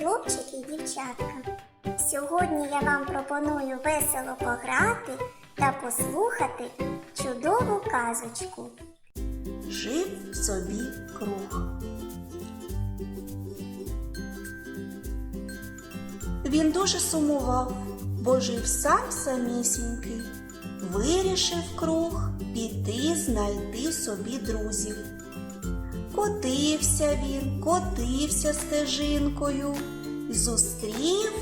малятка! Сьогодні я вам пропоную весело пограти та послухати чудову казочку. Жив собі круг. Він дуже сумував, бо жив сам самісінький. Вирішив круг піти знайти собі друзів. Котився він, котився стежинкою, зустрів.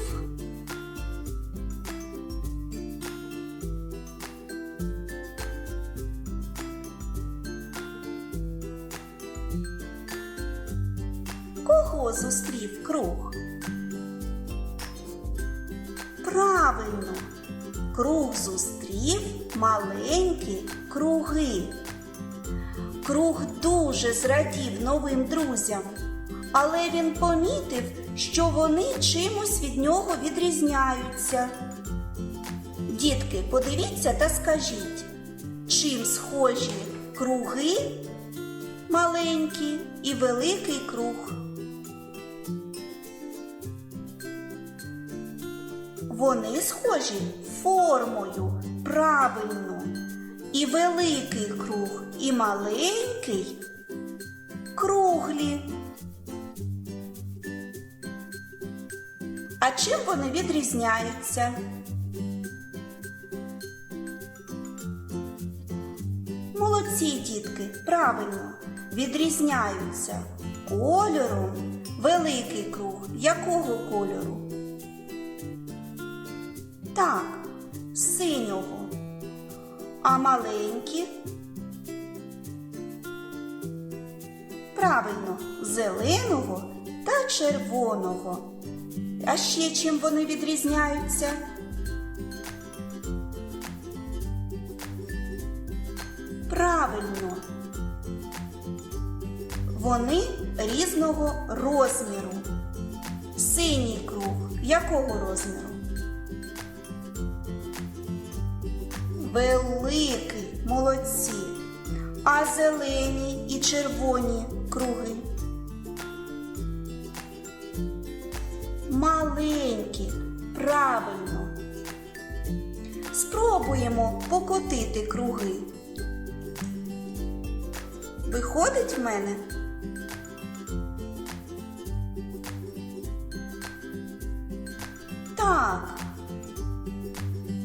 Кого зустрів круг? Правильно, круг зустрів маленькі круги. Круг дуже зрадів новим друзям, але він помітив, що вони чимось від нього відрізняються. Дітки, подивіться та скажіть, чим схожі круги маленький і великий круг. Вони схожі формою правильно. І великий круг, і маленький круглі. А чим вони відрізняються? Молодці дітки, правильно, відрізняються кольором. Великий круг якого кольору? Так, синього. А маленькі? Правильно, зеленого та червоного. А ще чим вони відрізняються? Правильно. Вони різного розміру. Синій круг якого розміру? Великий, молодці. А зелені і червоні круги. Маленькі, правильно. Спробуємо покотити круги. Виходить в мене? Так.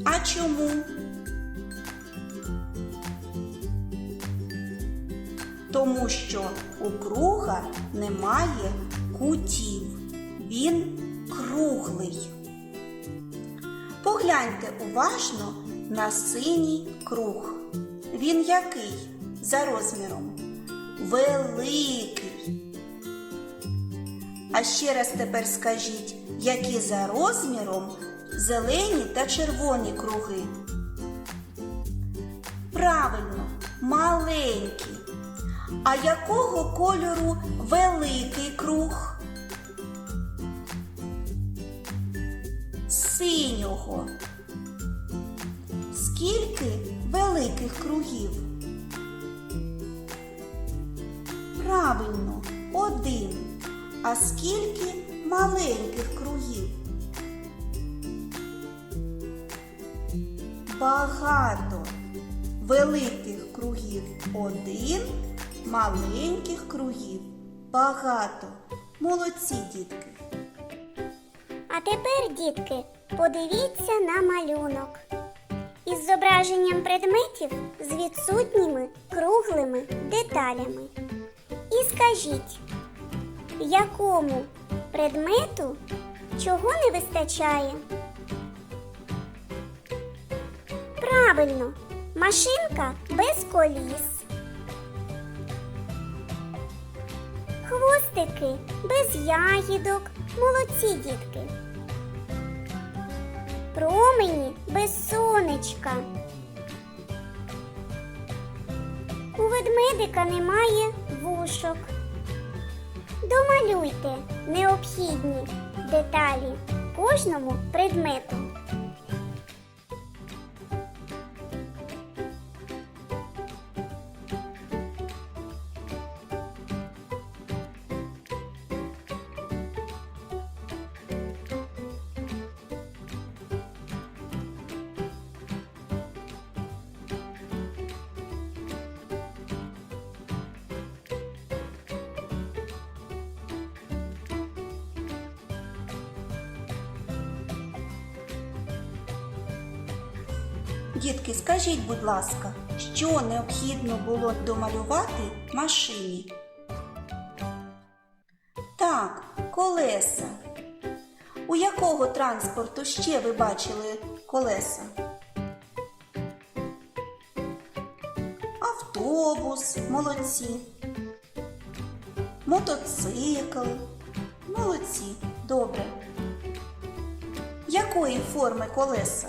А чому? Тому що у круга немає кутів. Він круглий. Погляньте уважно на синій круг. Він який за розміром? Великий. А ще раз тепер скажіть, які за розміром зелені та червоні круги? Правильно, маленькі. А якого кольору великий круг? Синього. Скільки великих кругів? Правильно, один. А скільки маленьких кругів? Багато великих кругів один, маленьких кругів багато. Молодці, дітки. А тепер, дітки, подивіться на малюнок. Із зображенням предметів з відсутніми круглими деталями. І скажіть, якому предмету чого не вистачає? Правильно, машинка без коліс. Хвостики без ягідок. Молодці дітки. Промені без сонечка. У ведмедика немає вушок. Домалюйте необхідні деталі кожному предмету. Дітки, скажіть, будь ласка, що необхідно було домалювати машині? Так, колеса. У якого транспорту ще ви бачили колеса? Автобус, молодці. Мотоцикл. Молодці, добре. Якої форми колеса?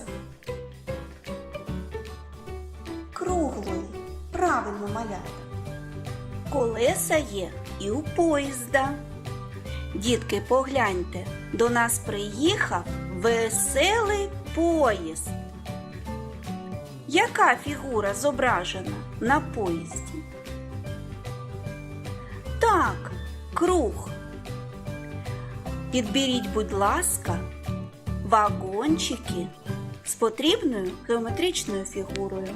Круглої. Правильно малята. Колеса є і у поїзда. Дітки, погляньте, до нас приїхав веселий поїзд. Яка фігура зображена на поїзді? Так, круг. Підберіть, будь ласка, вагончики з потрібною геометричною фігурою.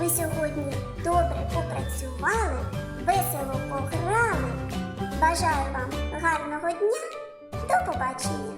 Ви сьогодні добре попрацювали, весело пограли. Бажаю вам гарного дня. До побачення!